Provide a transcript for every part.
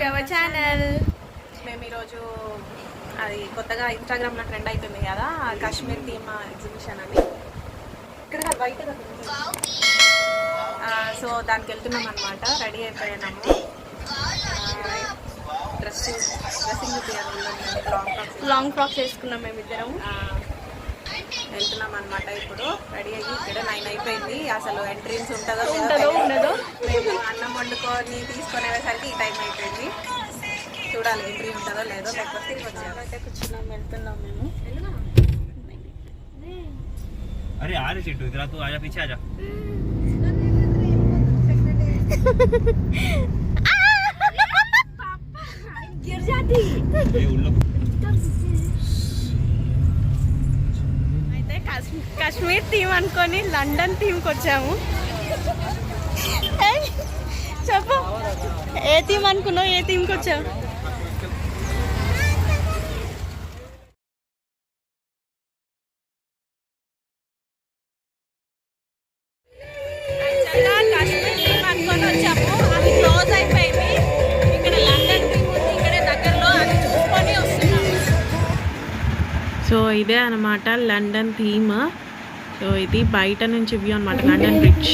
To our channel మేము ఈరోజు అది కొత్తగా ఇన్స్టాగ్రామ్లో ట్రెండ్ అవుతుంది కదా కాశ్మీర్ థీమ్ ఎగ్జిబిషన్ అని. ఇక్కడ బయట సో దానికి వెళ్తున్నాం అనమాట ready అయిపోయినాము. Dress dressing long long frocks వేసుకున్నాం. మేమిద్దరం వెళ్తున్నాం అనమాట ఇప్పుడు రెడీ అయ్యి ఇక్కడ నైన్ అయిపోయింది అసలు ఎంట్రీన్స్ ఉంటుందో ఉంటుందో లేదో ఉండదో మేము అన్నం వండుకొని తీసుకొని వెళ్ళేసరికి ఈ టైం అయిపోయింది చూడాలి ఎంట్రీ ఉంటుందో లేదో లేకపోతే తిరిగి వచ్చాము అయితే కూర్చున్నాం వెళ్తున్నాం మేము अरे आ रही चिट्टू इधर आ, तू आजा पीछे आजा गिर जाती ये उन लोग అయితే కాశ్మీర్ థీమ్ అనుకొని లండన్ థీమ్కి వచ్చాము. చెప్పు. ఏ థీమ్ అనుకున్నావు? ఏ థీమ్కి వచ్చావు? సో ఇదే అనమాట లండన్ థీమ్. సో ఇది బయట నుంచి వ్యూ అనమాట లండన్ బ్రిడ్జ్.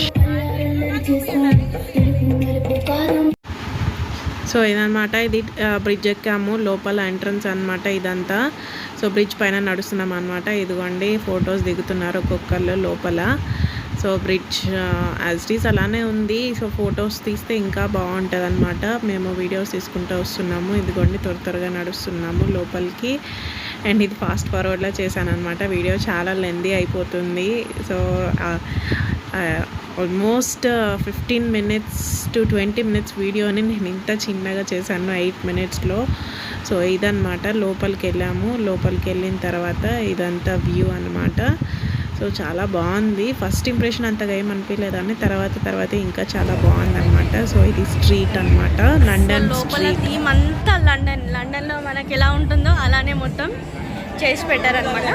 సో ఇదనమాట ఇది బ్రిడ్జ్ ఎక్కాము లోపల ఎంట్రన్స్ అన్నమాట ఇదంతా. సో బ్రిడ్జ్ పైన నడుస్తున్నాం అనమాట ఇదిగోండి ఫొటోస్ దిగుతున్నారు ఒక్కొక్కళ్ళు లోపల. So bridge as it is అలానే ఉంది. సో ఫొటోస్ తీస్తే ఇంకా బాగుంటుంది అనమాట మేము వీడియోస్ తీసుకుంటూ వస్తున్నాము ఇదిగోండి త్వర త్వరగా నడుస్తున్నాము లోపలికి. అండ్ ఇది ఫాస్ట్ ఫార్వర్డ్లో చేశాను అనమాట వీడియో చాలా లెందీ అయిపోతుంది. So almost fifteen minutes to twenty minutes వీడియోని నేను ఇంత చిన్నగా చేశాను ఎయిట్ మినిట్స్లో. సో ఇదన్నమాట. లోపలికి వెళ్ళాము లోపలికి వెళ్ళిన తర్వాత ఇదంతా వ్యూ అన్నమాట. సో చాలా బాగుంది. ఫస్ట్ ఇంప్రెషన్ అంతగా ఏం అనిపించలేదండి తర్వాత తర్వాత ఇంకా చాలా బాగుంది అనమాట సో ఇది స్ట్రీట్ అనమాట లండన్ లోపల థీమ్ అంతా లండన్ లండన్లో మనకి ఎలా ఉంటుందో అలానే మొత్తం చేసి పెట్టారనమాట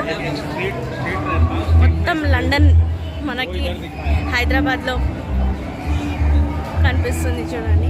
మొత్తం లండన్ మనకి హైదరాబాద్లో కనిపిస్తుంది చూడండి.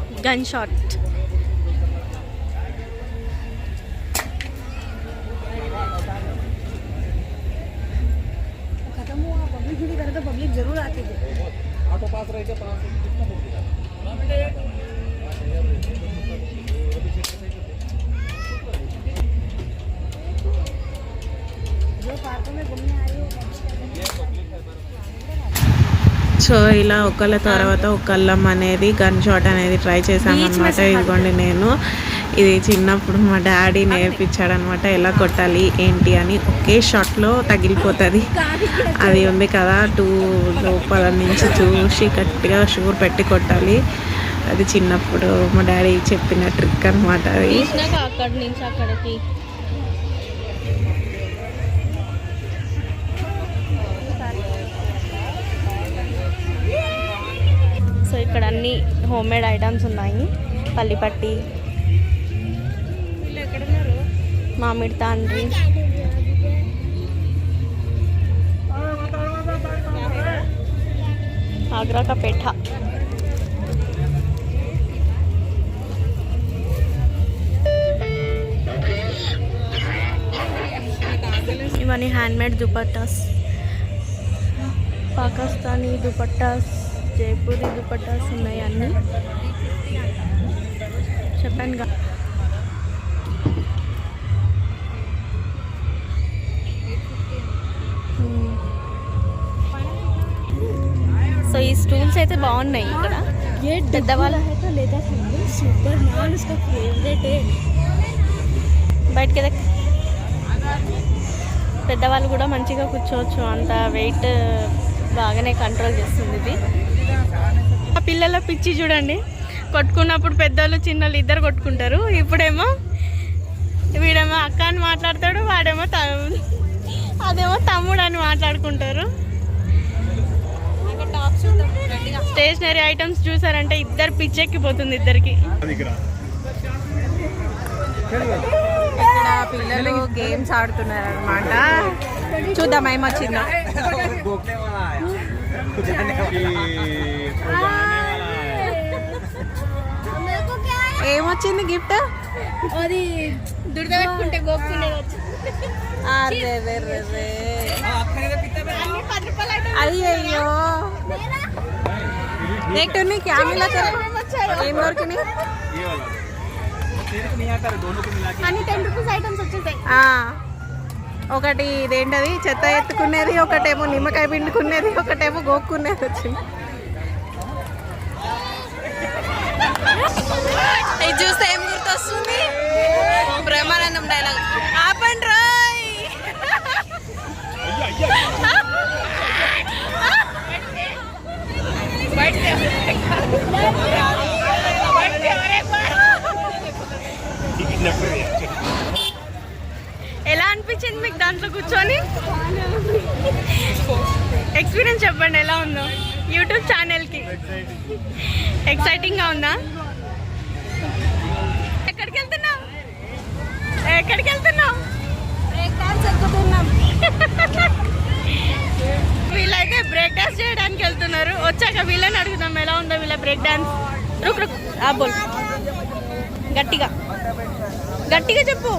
गन शॉट खत्म हुआ पब्लिक तो पब्लिक ज़रूर आती ऑटो पास रहे थे जो पार्कों में घूमने आए हो? సో ఇలా ఒకళ్ళ తర్వాత ఒకళ్ళం అనేది గన్ షాట్ అనేది ట్రై చేశాను అనమాట ఇదిగోండి నేను. ఇది చిన్నప్పుడు మా డాడీ నేర్పించాడు అనమాట ఎలా కొట్టాలి ఏంటి అని. ఒకే షాట్లో తగిలిపోతుంది. అది ఉంది కదా టూ లోపల నుంచి చూసి గట్టిగా షూర్ పెట్టి కొట్టాలి. అది చిన్నప్పుడు మా డాడీ చెప్పిన ట్రిక్ అనమాట అది. అక్కడి నుంచి అక్కడికి ఇక్కడ అన్ని హోమ్ మేడ్ ఐటమ్స్ ఉన్నాయి. పల్లిపట్టి. వీళ్ళు ఎక్కడున్నారు? మామిడి తాండ్రి. ఆగ్రా కా పేఠ ఇవన్నీ హ్యాండ్మేడ్ దుపట్టాస్. పాకిస్తానీ దుపట్టాస్. జైపూరి దుపట్టాస్ ఉన్నాయి అన్నీ చెప్పాను కదా సో ఈ స్టూల్స్ అయితే బాగున్నాయి ఇక్కడ పెద్దవాళ్ళ सुपर मान उसका फेवरेट है బయటకి ఎదక్ పెద్దవాళ్ళు కూడా మంచిగా కూర్చోవచ్చు అంత వెయిట్ బాగానే కంట్రోల్ చేస్తుంది ఇది ఆ పిల్లల పిచ్చి చూడండి. కొట్టుకున్నప్పుడు పెద్దోళ్ళు చిన్నోళ్ళు ఇద్దరు కొట్టుకుంటారు. ఇప్పుడేమో వీడేమో అక్క అని మాట్లాడతాడు వాడేమో అదేమో తమ్ముడు అని మాట్లాడుకుంటారు. స్టేషనరీ ఐటమ్స్ చూసారంటే ఇద్దరు పిచ్చెక్కిపోతుంది ఇద్దరికి. ఇక్కడ పిల్లలు గేమ్స్ ఆడుతున్నారు అనమాట చూద్దాం ఏమొచ్చిందో వచ్చింది గిఫ్ట్? అది దుర్దపెట్టుకుంటే గోపుకునేది అయ్యయ్యో. నెట్టుని క్యామిలా ఏం దొరికినాయి ఒకటి ఇదేంటది? చెత్త ఎత్తుకునేది ఒకటేమో నిమ్మకాయ పిండుకునేది ఒకటేమో గోక్కునేది వచ్చింది. ఇది చూస్తే ఏం గుర్తొస్తుంది? బ్రహ్మానందం డైలాగ్ ఆపండి రాయ్! ఎలా అనిపించింది మీకు దాంట్లో కూర్చొని? ఎక్స్పీరియన్స్ చెప్పండి ఎలా ఉందో? యూట్యూబ్ ఛానల్కి ఎక్సైటింగ్గా ఉందా? వెళ్తున్నారు వచ్చాక వీళ్ళని అడుగుదాం ఎలా ఉందో వీళ్ళ బ్రేక్ డాన్స్ రుక్ రుక్. ఆ బోల్. గట్టిగా. గట్టిగా చెప్పు.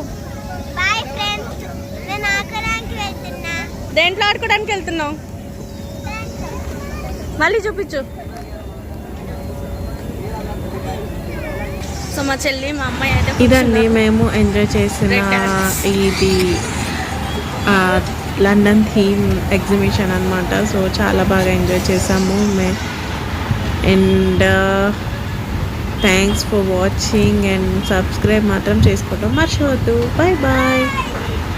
బాయ్ ఫ్రెండ్స్ నేను ఆకడానికి వెళ్తున్నా. దేంట్లో ఆడుకోవడానికి వెళ్తున్నావు? మళ్ళీ చూపించు. సో మా చెల్లి మా అమ్మాయి అయితే ఇదండి మేము ఎంజాయ్ చేసిన. ఇది ఆ, లండన్ థీమ్ ఎగ్జిబిషన్ అన్నమాట. సో చాలా బాగా ఎంజాయ్ చేసాము మే and thanks for watching and subscribe మాత్రం చేసుకోవటం మర్చిపోవద్దు. Bye bye